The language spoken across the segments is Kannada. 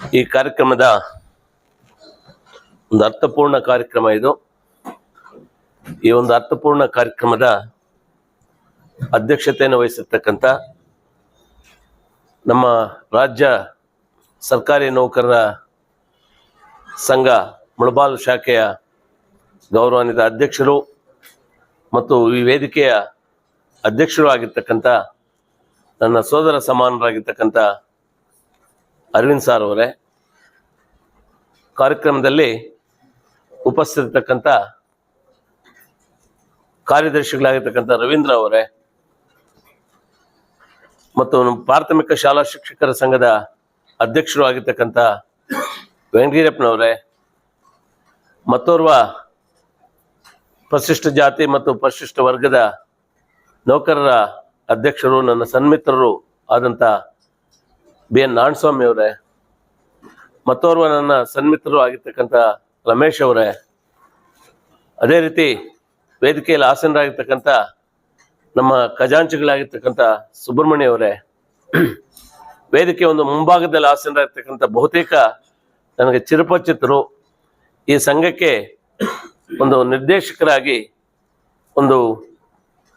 ಈ ಕಾರ್ಯಕ್ರಮದ ಒಂದು ಅರ್ಥಪೂರ್ಣ ಕಾರ್ಯಕ್ರಮ ಇದು. ಈ ಒಂದು ಅರ್ಥಪೂರ್ಣ ಕಾರ್ಯಕ್ರಮದ ಅಧ್ಯಕ್ಷತೆಯನ್ನು ವಹಿಸಿರ್ತಕ್ಕಂಥ ನಮ್ಮ ರಾಜ್ಯ ಸರ್ಕಾರಿ ನೌಕರರ ಸಂಘ ಮುಳಬಾಲ್ ಶಾಖೆಯ ಗೌರವಾನ್ವಿತ ಅಧ್ಯಕ್ಷರು ಮತ್ತು ಈ ವೇದಿಕೆಯ ಅಧ್ಯಕ್ಷರು ಆಗಿರ್ತಕ್ಕಂಥ ನನ್ನ ಸೋದರ ಸಮಾನರಾಗಿರ್ತಕ್ಕಂಥ ಅರವಿಂದ್ ಸಾರ್ ಅವರೇ ಕಾರ್ಯಕ್ರಮದಲ್ಲಿ ಉಪಸ್ಥಿತಿರ್ತಕ್ಕಂಥ ಕಾರ್ಯದರ್ಶಿಗಳಾಗಿರ್ತಕ್ಕಂಥ ರವೀಂದ್ರ ಅವರೇ ಮತ್ತು ಪ್ರಾಥಮಿಕ ಶಾಲಾ ಶಿಕ್ಷಕರ ಸಂಘದ ಅಧ್ಯಕ್ಷರು ಆಗಿರ್ತಕ್ಕಂಥ ವೆಂಕಟೀರಪ್ಪನವರೇ ಮತ್ತೋರ್ವ ಪರಿಶಿಷ್ಟ ಜಾತಿ ಮತ್ತು ಪರಿಶಿಷ್ಟ ವರ್ಗದ ನೌಕರರ ಅಧ್ಯಕ್ಷರು, ನನ್ನ ಸನ್ಮಿತ್ರರು ಆದಂಥ ಬಿ ಎನ್ ನಾಣಸ್ವಾಮಿ ಅವರೇ, ಮತ್ತೋರ್ವ ನನ್ನ ಸನ್ಮಿತ್ರರು ಆಗಿರ್ತಕ್ಕಂಥ ರಮೇಶ್ ಅವರೇ, ಅದೇ ರೀತಿ ವೇದಿಕೆಯಲ್ಲಿ ಆಸನರಾಗಿರ್ತಕ್ಕಂಥ ನಮ್ಮ ಖಜಾಂಚಿಗಳಾಗಿರ್ತಕ್ಕಂಥ ಸುಬ್ರಹ್ಮಣ್ಯ ಅವರೇ, ವೇದಿಕೆ ಒಂದು ಮುಂಭಾಗದಲ್ಲಿ ಆಸನರಾಗಿರ್ತಕ್ಕಂಥ ಬಹುತೇಕ ನನಗೆ ಚಿರಪರಿಚಿತರು. ಈ ಸಂಘಕ್ಕೆ ಒಂದು ನಿರ್ದೇಶಕರಾಗಿ, ಒಂದು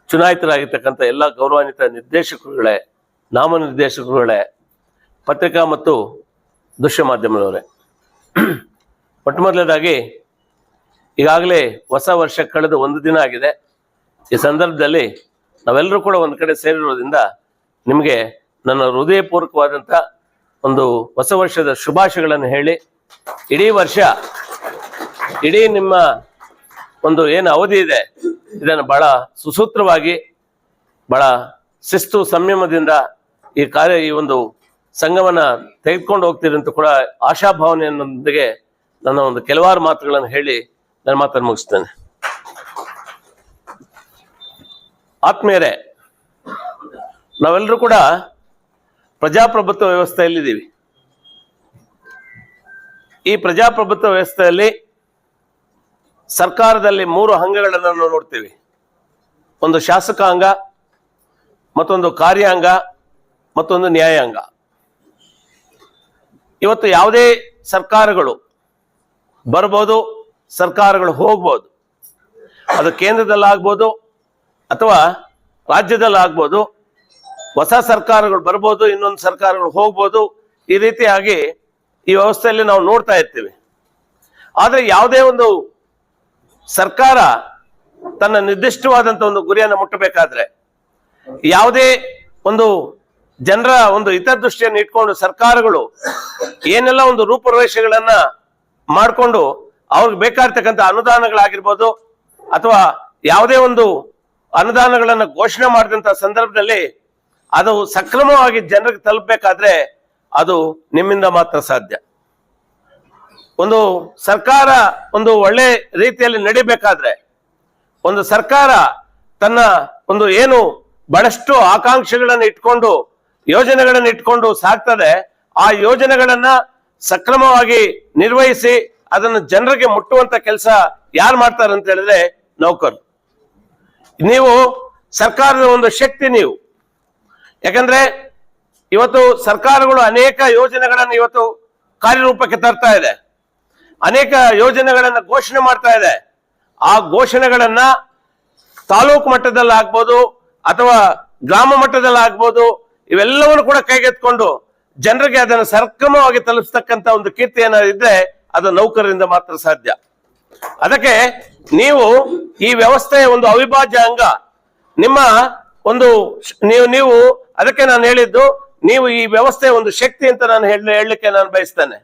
ಚುನಾಯಿತರಾಗಿರ್ತಕ್ಕಂಥ ಎಲ್ಲ ಗೌರವಾನ್ವಿತ ನಿರ್ದೇಶಕರುಗಳೇ, ನಾಮನಿರ್ದೇಶಕರುಗಳೇ ಪತ್ರಿಕಾ ಮತ್ತು ದೃಶ್ಯ ಮಾಧ್ಯಮದವರೇ. ಮೊಟ್ಟ ಮೊದಲನೇದಾಗಿ, ಈಗಾಗಲೇ ಹೊಸ ವರ್ಷ ಕಳೆದು ಒಂದು ದಿನ ಆಗಿದೆ. ಈ ಸಂದರ್ಭದಲ್ಲಿ ನಾವೆಲ್ಲರೂ ಕೂಡ ಒಂದು ಕಡೆ ಸೇರಿರೋದ್ರಿಂದ ನಿಮಗೆ ನನ್ನ ಹೃದಯಪೂರ್ವಕವಾದಂಥ ಒಂದು ಹೊಸ ವರ್ಷದ ಶುಭಾಶಯಗಳನ್ನು ಹೇಳಿ, ಇಡೀ ವರ್ಷ, ಇಡೀ ನಿಮ್ಮ ಒಂದು ಏನು ಅವಧಿ ಇದೆ, ಇದನ್ನು ಬಹಳ ಸುಸೂತ್ರವಾಗಿ, ಬಹಳ ಶಿಸ್ತು ಸಂಯಮದಿಂದ ಈ ಕಾರ್ಯ, ಈ ಒಂದು ಸಂಘವನ್ನ ತೆಗೆದುಕೊಂಡು ಹೋಗ್ತೀರಿ ಅಂತ ಕೂಡ ಆಶಾಭಾವನೆಯೊಂದಿಗೆ ನನ್ನ ಒಂದು ಕೆಲವಾರು ಮಾತುಗಳನ್ನು ಹೇಳಿ ನನ್ನ ಮಾತನ್ನು ಮುಗಿಸ್ತೇನೆ. ಆತ್ಮೀಯರೇ, ನಾವೆಲ್ಲರೂ ಕೂಡ ಪ್ರಜಾಪ್ರಭುತ್ವ ವ್ಯವಸ್ಥೆಯಲ್ಲಿದ್ದೀವಿ. ಈ ಪ್ರಜಾಪ್ರಭುತ್ವ ವ್ಯವಸ್ಥೆಯಲ್ಲಿ ಸರ್ಕಾರದಲ್ಲಿ ಮೂರು ಅಂಗಗಳನ್ನು ನಾವು ನೋಡ್ತೀವಿ. ಒಂದು ಶಾಸಕಾಂಗ, ಮತ್ತೊಂದು ಕಾರ್ಯಾಂಗ, ಮತ್ತೊಂದು ನ್ಯಾಯಾಂಗ. ಇವತ್ತು ಯಾವುದೇ ಸರ್ಕಾರಗಳು ಬರ್ಬೋದು, ಸರ್ಕಾರಗಳು ಹೋಗ್ಬೋದು, ಅದು ಕೇಂದ್ರದಲ್ಲಾಗ್ಬೋದು ಅಥವಾ ರಾಜ್ಯದಲ್ಲಾಗ್ಬೋದು, ಹೊಸ ಸರ್ಕಾರಗಳು ಬರ್ಬೋದು, ಇನ್ನೊಂದು ಸರ್ಕಾರಗಳು ಹೋಗ್ಬೋದು, ಈ ರೀತಿಯಾಗಿ ಈ ವ್ಯವಸ್ಥೆಯಲ್ಲಿ ನಾವು ನೋಡ್ತಾ ಇರ್ತೀವಿ. ಆದರೆ ಯಾವುದೇ ಒಂದು ಸರ್ಕಾರ ತನ್ನ ನಿರ್ದಿಷ್ಟವಾದಂಥ ಒಂದು ಗುರಿಯನ್ನು ಮುಟ್ಟಬೇಕಾದ್ರೆ ಯಾವುದೇ ಒಂದು ಜನರ ಒಂದು ಹಿತದೃಷ್ಟಿಯನ್ನು ಇಟ್ಕೊಂಡು ಸರ್ಕಾರಗಳು ಏನೆಲ್ಲ ಒಂದು ರೂಪುರೇಷೆಗಳನ್ನ ಮಾಡಿಕೊಂಡು ಅವ್ರಿಗೆ ಬೇಕಾಗಿರ್ತಕ್ಕಂಥ ಅನುದಾನಗಳಾಗಿರ್ಬೋದು ಅಥವಾ ಯಾವುದೇ ಒಂದು ಅನುದಾನಗಳನ್ನು ಘೋಷಣೆ ಮಾಡಿದಂತ ಸಂದರ್ಭದಲ್ಲಿ ಅದು ಸಕ್ರಮವಾಗಿ ಜನರಿಗೆ ತಲುಪಬೇಕಾದ್ರೆ ಅದು ನಿಮ್ಮಿಂದ ಮಾತ್ರ ಸಾಧ್ಯ. ಒಂದು ಸರ್ಕಾರ ಒಂದು ಒಳ್ಳೆ ರೀತಿಯಲ್ಲಿ ನಡಿಬೇಕಾದ್ರೆ ಒಂದು ಸರ್ಕಾರ ತನ್ನ ಒಂದು ಏನು ಬಹಳಷ್ಟು ಆಕಾಂಕ್ಷೆಗಳನ್ನು ಇಟ್ಕೊಂಡು ಯೋಜನೆಗಳನ್ನು ಇಟ್ಕೊಂಡು ಸಾಕ್ತದೆ, ಆ ಯೋಜನೆಗಳನ್ನ ಸಕ್ರಮವಾಗಿ ನಿರ್ವಹಿಸಿ ಅದನ್ನು ಜನರಿಗೆ ಮುಟ್ಟುವಂತ ಕೆಲಸ ಯಾರು ಮಾಡ್ತಾರೆ ಅಂತ ಹೇಳಿದ್ರೆ ನೌಕರು. ನೀವು ಸರ್ಕಾರದ ಒಂದು ಶಕ್ತಿ ನೀವು. ಯಾಕಂದ್ರೆ ಇವತ್ತು ಸರ್ಕಾರಗಳು ಅನೇಕ ಯೋಜನೆಗಳನ್ನು ಇವತ್ತು ಕಾರ್ಯರೂಪಕ್ಕೆ ತರ್ತಾ ಇದೆ. ಅನೇಕ ಯೋಜನೆಗಳನ್ನು ಘೋಷಣೆ ಮಾಡ್ತಾ ಇದೆ. ಆ ಘೋಷಣೆಗಳನ್ನ ತಾಲೂಕು ಮಟ್ಟದಲ್ಲಿ ಆಗ್ಬೋದು ಅಥವಾ ಗ್ರಾಮ ಮಟ್ಟದಲ್ಲಿ ಆಗ್ಬೋದು ಇವೆಲ್ಲವನ್ನು ಕೂಡ ಕೈಗೆತ್ಕೊಂಡು ಜನರಿಗೆ ಅದನ್ನು ಸಕ್ರಮವಾಗಿ ತಲುಪಿಸ್ತಕ್ಕಂತ ಒಂದು ಕೀರ್ತಿ ಏನಾದ್ರು ಇದ್ರೆ ಅದು ನೌಕರರಿಂದ ಮಾತ್ರ ಸಾಧ್ಯ. ಅದಕ್ಕೆ ನೀವು ಈ ವ್ಯವಸ್ಥೆಯ ಒಂದು ಅವಿಭಾಜ್ಯ ಅಂಗ, ನಿಮ್ಮ ಒಂದು ನೀವು ನೀವು ಅದಕ್ಕೆ ನಾನು ಹೇಳಿದ್ದು, ನೀವು ಈ ವ್ಯವಸ್ಥೆಯ ಒಂದು ಶಕ್ತಿ ಅಂತ ನಾನು ಹೇಳ, ಹೇಳಲಿಕ್ಕೆ ನಾನು ಬಯಸ್ತೇನೆ.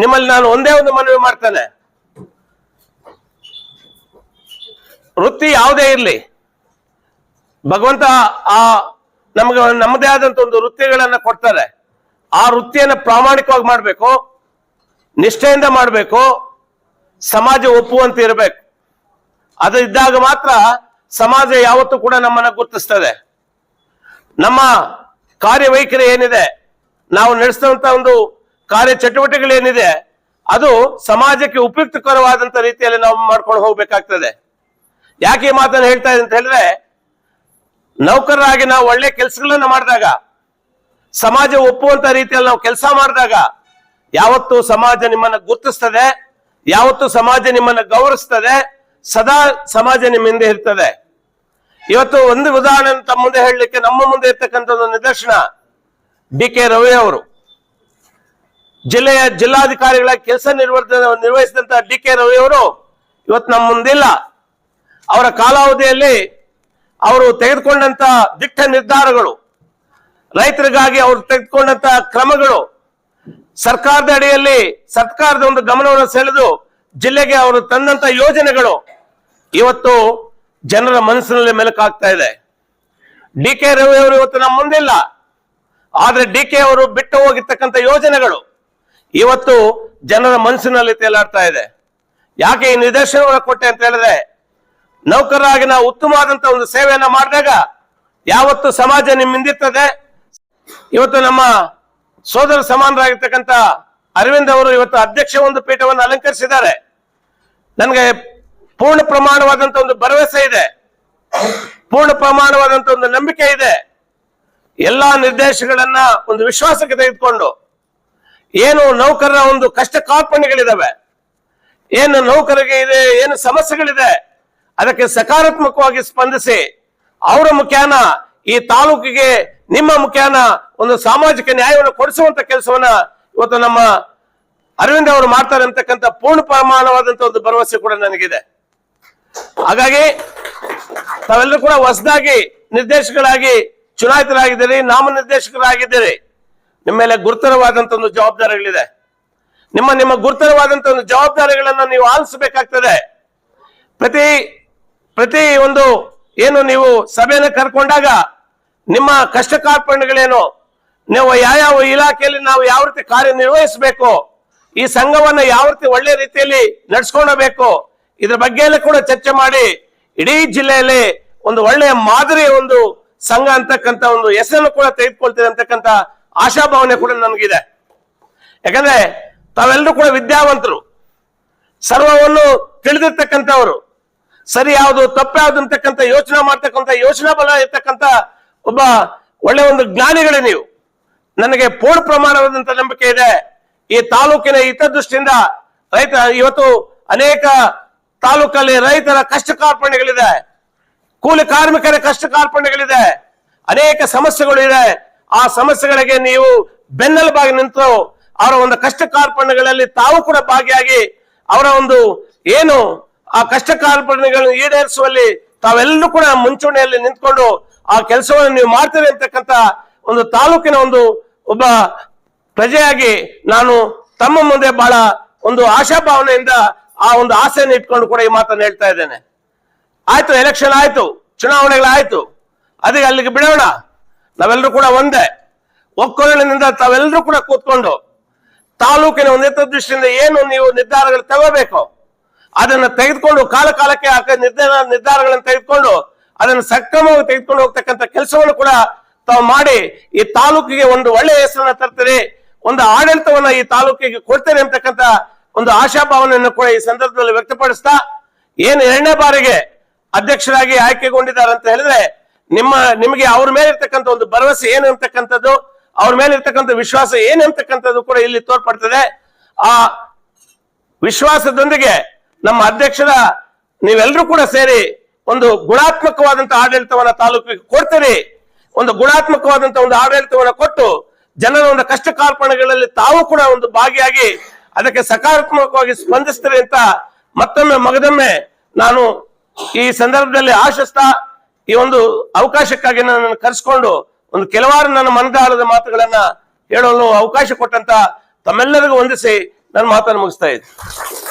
ನಿಮ್ಮಲ್ಲಿ ನಾನು ಒಂದೇ ಒಂದು ಮನವಿ ಮಾಡ್ತೇನೆ. ವೃತ್ತಿ ಯಾವುದೇ ಇರಲಿ. ಭಗವಂತ ಆ ನಮಗೆ ನಮ್ಮದೇ ಆದಂತ ಒಂದು ವೃತ್ತಿಗಳನ್ನ ಕೊಡ್ತಾರೆ. ಆ ವೃತ್ತಿಯನ್ನ ಪ್ರಾಮಾಣಿಕವಾಗಿ ಮಾಡಬೇಕು, ನಿಷ್ಠೆಯಿಂದ ಮಾಡಬೇಕು, ಸಮಾಜ ಒಪ್ಪುವಂತೆ ಇರಬೇಕು. ಅದು ಇದ್ದಾಗ ಮಾತ್ರ ಸಮಾಜ ಯಾವತ್ತೂ ಕೂಡ ನಮ್ಮನ್ನ ಗುರುತಿಸ್ತದೆ. ನಮ್ಮ ಕಾರ್ಯವೈಖರಿ ಏನಿದೆ, ನಾವು ನಡೆಸಿದಂತ ಒಂದು ಕಾರ್ಯ ಚಟುವಟಿಕೆಗಳೇನಿದೆ ಅದು ಸಮಾಜಕ್ಕೆ ಉಪಯುಕ್ತಕರವಾದಂತ ರೀತಿಯಲ್ಲಿ ನಾವು ಮಾಡ್ಕೊಂಡು ಹೋಗ್ಬೇಕಾಗ್ತದೆ. ಯಾಕೆ ಮಾತನ್ನು ಹೇಳ್ತಾ ಇದೆ ಅಂತ ಹೇಳಿದ್ರೆ ನೌಕರರಾಗಿ ನಾವು ಒಳ್ಳೆ ಕೆಲಸಗಳನ್ನ ಮಾಡಿದಾಗ, ಸಮಾಜ ಒಪ್ಪುವಂತ ರೀತಿಯಲ್ಲಿ ನಾವು ಕೆಲಸ ಮಾಡಿದಾಗ, ಯಾವತ್ತು ಸಮಾಜ ನಿಮ್ಮನ್ನ ಗುರುತಿಸ್ತದೆ, ಯಾವತ್ತು ಸಮಾಜ ನಿಮ್ಮನ್ನ ಗೌರವಿಸ್ತದೆ, ಸದಾ ಸಮಾಜ ನಿಮ್ಮ ಹಿಂದೆ ಇರ್ತದೆ. ಇವತ್ತು ಒಂದು ಉದಾಹರಣೆ ತಮ್ಮ ಮುಂದೆ ಹೇಳಲಿಕ್ಕೆ ನಮ್ಮ ಮುಂದೆ ಇರ್ತಕ್ಕಂಥ ಒಂದು ನಿದರ್ಶನ ಡಿ ಕೆ ರವಿ ಅವರು. ಜಿಲ್ಲೆಯ ಜಿಲ್ಲಾಧಿಕಾರಿಗಳ ಕೆಲಸ ನಿರ್ವಹಿಸ ನಿರ್ವಹಿಸಿದಂತ ಡಿ ಕೆ ರವಿ ಅವರು ಇವತ್ತು ನಮ್ಮ ಮುಂದಿಲ್ಲ. ಅವರ ಕಾಲಾವಧಿಯಲ್ಲಿ ಅವರು ತೆಗೆದುಕೊಂಡಂತ ದಿಟ್ಟ ನಿರ್ಧಾರಗಳು, ರೈತರಿಗಾಗಿ ಅವರು ತೆಗೆದುಕೊಂಡಂತ ಕ್ರಮಗಳು, ಸರ್ಕಾರದ ಅಡಿಯಲ್ಲಿ ಸರ್ಕಾರದ ಒಂದು ಗಮನವನ್ನು ಸೆಳೆದು ಜಿಲ್ಲೆಗೆ ಅವರು ತಂದಂತ ಯೋಜನೆಗಳು ಇವತ್ತು ಜನರ ಮನಸ್ಸಿನಲ್ಲಿ ಮೆಲುಕಾಗ್ತಾ ಇದೆ. ಡಿ ಕೆ ರವಿ ಅವರು ಇವತ್ತು ನಮ್ಮ ಮುಂದಿಲ್ಲ ಆದ್ರೆ ಡಿ ಕೆ ಅವರು ಬಿಟ್ಟು ಹೋಗಿರ್ತಕ್ಕಂಥ ಯೋಜನೆಗಳು ಇವತ್ತು ಜನರ ಮನಸ್ಸಿನಲ್ಲಿ ತೇಲಾಡ್ತಾ ಇದೆ. ಯಾಕೆ ಈ ನಿದರ್ಶನವನ್ನು ಕೊಟ್ಟೆ ಅಂತ ಹೇಳಿದ್ರೆ ನೌಕರರಾಗಿ ನಾವು ಉತ್ತಮವಾದಂತ ಒಂದು ಸೇವೆಯನ್ನ ಮಾಡಿದಾಗ ಯಾವತ್ತು ಸಮಾಜ ನಿಮ್ಮಿಂದಿರ್ತದೆ. ಇವತ್ತು ನಮ್ಮ ಸೋದರ ಸಮಾನರಾಗಿರ್ತಕ್ಕಂಥ ಅರವಿಂದ್ ಅವರು ಇವತ್ತು ಅಧ್ಯಕ್ಷ ಒಂದು ಪೀಠವನ್ನು ಅಲಂಕರಿಸಿದ್ದಾರೆ. ನನಗೆ ಪೂರ್ಣ ಪ್ರಮಾಣವಾದಂತ ಒಂದು ಭರವಸೆ ಇದೆ. ಪೂರ್ಣ ಪ್ರಮಾಣವಾದಂತ ಒಂದು ನಂಬಿಕೆ ಇದೆ. ಎಲ್ಲಾ ನಿರ್ದೇಶಗಳನ್ನ ಒಂದು ವಿಶ್ವಾಸಕ್ಕೆ ತೆಗೆದುಕೊಂಡು ಏನು ನೌಕರರ ಒಂದು ಕಷ್ಟ ಕಾರ್ಪಣ್ಯಗಳಿದಾವೆ, ಏನು ನೌಕರಿಗೆ ಇದೆ, ಏನು ಸಮಸ್ಯೆಗಳಿದೆ ಅದಕ್ಕೆ ಸಕಾರಾತ್ಮಕವಾಗಿ ಸ್ಪಂದಿಸಿ ಅವರ ಮುಖ್ಯಾನ ಈ ತಾಲೂಕಿಗೆ ನಿಮ್ಮ ಮುಖ್ಯಾನ ಒಂದು ಸಾಮಾಜಿಕ ನ್ಯಾಯವನ್ನು ಕೊಡಿಸುವಂತ ಕೆಲಸವನ್ನ ಇವತ್ತು ನಮ್ಮ ಅರವಿಂದ್ ಅವರು ಮಾಡ್ತಾರೆ ಅಂತಕ್ಕಂಥ ಪೂರ್ಣ ಪ್ರಮಾಣವಾದಂತ ಒಂದು ಭರವಸೆ ಕೂಡ ನನಗಿದೆ. ಹಾಗಾಗಿ ತಾವೆಲ್ಲರೂ ಕೂಡ ಹೊಸದಾಗಿ ನಿರ್ದೇಶಕರಾಗಿ ಚುನಾಯಿತರಾಗಿದ್ದೀರಿ, ನಾಮನಿರ್ದೇಶಕರಾಗಿದ್ದೀರಿ. ನಿಮ್ಮ ಮೇಲೆ ಗುರುತರವಾದಂತ ಒಂದು ಜವಾಬ್ದಾರಿಗಳಿದೆ. ನಿಮ್ಮ ನಿಮ್ಮ ಗುರುತರವಾದಂತ ಒಂದು ಜವಾಬ್ದಾರಿಗಳನ್ನ ನೀವು ಆಲಿಸಬೇಕಾಗ್ತದೆ. ಪ್ರತಿ ಪ್ರತಿ ಒಂದು ಏನು ನೀವು ಸಭೆಯನ್ನು ಕರ್ಕೊಂಡಾಗ ನಿಮ್ಮ ಕಷ್ಟ ಕಾರ್ಪಣ್ಯಗಳೇನು ನೀವು ಯಾವ್ಯಾವ ಇಲಾಖೆಯಲ್ಲಿ ನಾವು ಯಾವ ರೀತಿ ಕಾರ್ಯನಿರ್ವಹಿಸಬೇಕು, ಈ ಸಂಘವನ್ನ ಯಾವ ರೀತಿ ಒಳ್ಳೆ ರೀತಿಯಲ್ಲಿ ನಡ್ಸ್ಕೊಳ್ಬೇಕು, ಇದ್ರ ಬಗ್ಗೆ ಕೂಡ ಚರ್ಚೆ ಮಾಡಿ, ಇಡೀ ಜಿಲ್ಲೆಯಲ್ಲಿ ಒಂದು ಒಳ್ಳೆಯ ಮಾದರಿಯ ಒಂದು ಸಂಘ ಅಂತಕ್ಕಂತ ಒಂದು ಹೆಸರನ್ನು ಕೂಡ ತೆಗೆದುಕೊಳ್ತೀರಿ ಅಂತಕ್ಕಂತ ಆಶಾಭಾವನೆ ಕೂಡ ನನಗಿದೆ ಯಾಕಂದ್ರೆ ತಾವೆಲ್ಲರೂ ಕೂಡ ವಿದ್ಯಾವಂತರು, ಸರ್ವವನ್ನು ತಿಳಿದಿರ್ತಕ್ಕಂಥವ್ರು. ಸರಿ ಯಾವುದು, ತಪ್ಪು ಯಾವ್ದು ಅಂತಕ್ಕಂಥ ಯೋಚನೆ ಮಾಡ್ತಕ್ಕಂಥ ಯೋಚನಾ ಬಲ ಇರ್ತಕ್ಕಂಥ ಒಬ್ಬ ಒಳ್ಳೆ ಒಂದು ಜ್ಞಾನಿಗಳೇ ನೀವು. ನನಗೆ ಪೂರ್ಣ ಪ್ರಮಾಣವಾದಂತ ನಂಬಿಕೆ ಇದೆ. ಈ ತಾಲೂಕಿನ ಹಿತದೃಷ್ಟಿಯಿಂದ ರೈತ, ಇವತ್ತು ಅನೇಕ ತಾಲೂಕಲ್ಲಿ ರೈತರ ಕಷ್ಟ ಕಾರ್ಪಣ್ಯಗಳಿದೆ ಕೂಲಿ ಕಾರ್ಮಿಕರ ಕಷ್ಟ ಕಾರ್ಪಣ್ಯಗಳಿದೆ ಅನೇಕ ಸಮಸ್ಯೆಗಳು ಇದೆ. ಆ ಸಮಸ್ಯೆಗಳಿಗೆ ನೀವು ಬೆನ್ನೆಲುಬಾಗಿ ನಿಂತು ಅವರ ಒಂದು ಕಷ್ಟ ಕಾರ್ಪಣ್ಯಗಳಲ್ಲಿ ತಾವು ಕೂಡ ಭಾಗಿಯಾಗಿ ಅವರ ಒಂದು ಏನು ಆ ಕಷ್ಟ ಕಾಲ್ಪನೆಗಳನ್ನು ಈಡೇರಿಸುವಲ್ಲಿ ತಾವೆಲ್ಲರೂ ಕೂಡ ಮುಂಚೂಣಿಯಲ್ಲಿ ನಿಂತ್ಕೊಂಡು ಆ ಕೆಲಸವನ್ನು ನೀವು ಮಾಡ್ತೀರಿ ಅಂತಕ್ಕಂತ ಒಂದು ತಾಲೂಕಿನ ಒಂದು ಒಬ್ಬ ಪ್ರಜೆಯಾಗಿ ನಾನು ತಮ್ಮ ಮುಂದೆ ಬಹಳ ಒಂದು ಆಶಾಭಾವನೆಯಿಂದ ಆ ಒಂದು ಆಸೆಯನ್ನು ಇಟ್ಕೊಂಡು ಕೂಡ ಈ ಮಾತನ್ನು ಹೇಳ್ತಾ ಇದ್ದೇನೆ. ಆಯ್ತು ಎಲೆಕ್ಷನ್ ಆಯ್ತು, ಚುನಾವಣೆಗಳಾಯ್ತು ಅದಕ್ಕೆ ಅಲ್ಲಿಗೆ ಬಿಡೋಣ. ನಾವೆಲ್ಲರೂ ಕೂಡ ಒಂದೇ. ಒಕ್ಕೊರಳಿನಿಂದ ತಾವೆಲ್ಲರೂ ಕೂಡ ಕೂತ್ಕೊಂಡು ತಾಲೂಕಿನ ಒಂದು ದೃಷ್ಟಿಯಿಂದ ಏನು ನೀವು ನಿರ್ಧಾರಗಳು ತಗೋಬೇಕು? ಅದನ್ನ ತೆಗೆದುಕೊಂಡು ಕಾಲ ಕಾಲಕ್ಕೆ ನಿರ್ಧಾರ, ನಿರ್ಧಾರಗಳನ್ನು ತೆಗೆದುಕೊಂಡು ಅದನ್ನು ಸಕ್ರಮವಾಗಿ ತೆಗೆದುಕೊಂಡು ಹೋಗ್ತಕ್ಕಂಥ ಕೆಲಸವನ್ನು ಕೂಡ ತಾವು ಮಾಡಿ ಈ ತಾಲೂಕಿಗೆ ಒಂದು ಒಳ್ಳೆಯ ಹೆಸರನ್ನ ತರ್ತೀರಿ ಒಂದು ಆಡಳಿತವನ್ನ ಈ ತಾಲೂಕಿಗೆ ಕೊಡ್ತೇನೆ ಅಂತಕ್ಕಂಥ ಒಂದು ಆಶಾಭಾವನೆಯನ್ನು ಕೂಡ ಈ ಸಂದರ್ಭದಲ್ಲಿ ವ್ಯಕ್ತಪಡಿಸ್ತಾ, ಏನು ಎರಡನೇ ಬಾರಿಗೆ ಅಧ್ಯಕ್ಷರಾಗಿ ಆಯ್ಕೆಗೊಂಡಿದ್ದಾರೆ ಅಂತ ಹೇಳಿದ್ರೆ, ನಿಮ್ಮ, ನಿಮಗೆ ಅವ್ರ ಮೇಲೆ ಇರ್ತಕ್ಕಂಥ ಒಂದು ಭರವಸೆ ಏನು ಅಂತಕ್ಕಂಥದ್ದು, ಅವ್ರ ಮೇಲೆ ಇರ್ತಕ್ಕಂಥ ವಿಶ್ವಾಸ ಏನು ಅಂತಕ್ಕಂಥದ್ದು ಕೂಡ ಇಲ್ಲಿ ತೋರ್ಪಡ್ತದೆ. ಆ ವಿಶ್ವಾಸದೊಂದಿಗೆ ನಮ್ಮ ಅಧ್ಯಕ್ಷರ ನೀವೆಲ್ಲರೂ ಕೂಡ ಸೇರಿ ಒಂದು ಗುಣಾತ್ಮಕವಾದಂತ ಆಡಳಿತವನ್ನ ತಾಲೂಕಿಗೆ ಕೊಡ್ತೀರಿ ಒಂದು ಗುಣಾತ್ಮಕವಾದಂತ ಒಂದು ಆಡಳಿತವನ್ನ ಕೊಟ್ಟು ಜನರ ಒಂದು ಕಷ್ಟ ಕಾರ್ಪಣೆಗಳಲ್ಲಿ ತಾವು ಕೂಡ ಒಂದು ಭಾಗಿಯಾಗಿ ಅದಕ್ಕೆ ಸಕಾರಾತ್ಮಕವಾಗಿ ಸ್ಪಂದಿಸ್ತೀರಿ ಅಂತ ಮತ್ತೊಮ್ಮೆ ಮಗದೊಮ್ಮೆ ನಾನು ಈ ಸಂದರ್ಭದಲ್ಲಿ ಆಶಿಸ್ತಾ ಈ ಒಂದು ಅವಕಾಶಕ್ಕಾಗಿ ನನ್ನನ್ನು ಕರೆಸ್ಕೊಂಡು ಒಂದು ಕೆಲವಾರು ನನ್ನ ಮನದಾಳದ ಮಾತುಗಳನ್ನ ಹೇಳಲು ಅವಕಾಶ ಕೊಟ್ಟಂತ ತಮ್ಮೆಲ್ಲರಿಗೂ ವಂದಿಸಿ ನನ್ನ ಮಾತನ್ನು ಮುಗಿಸ್ತಾ ಇದ್ದೀನಿ.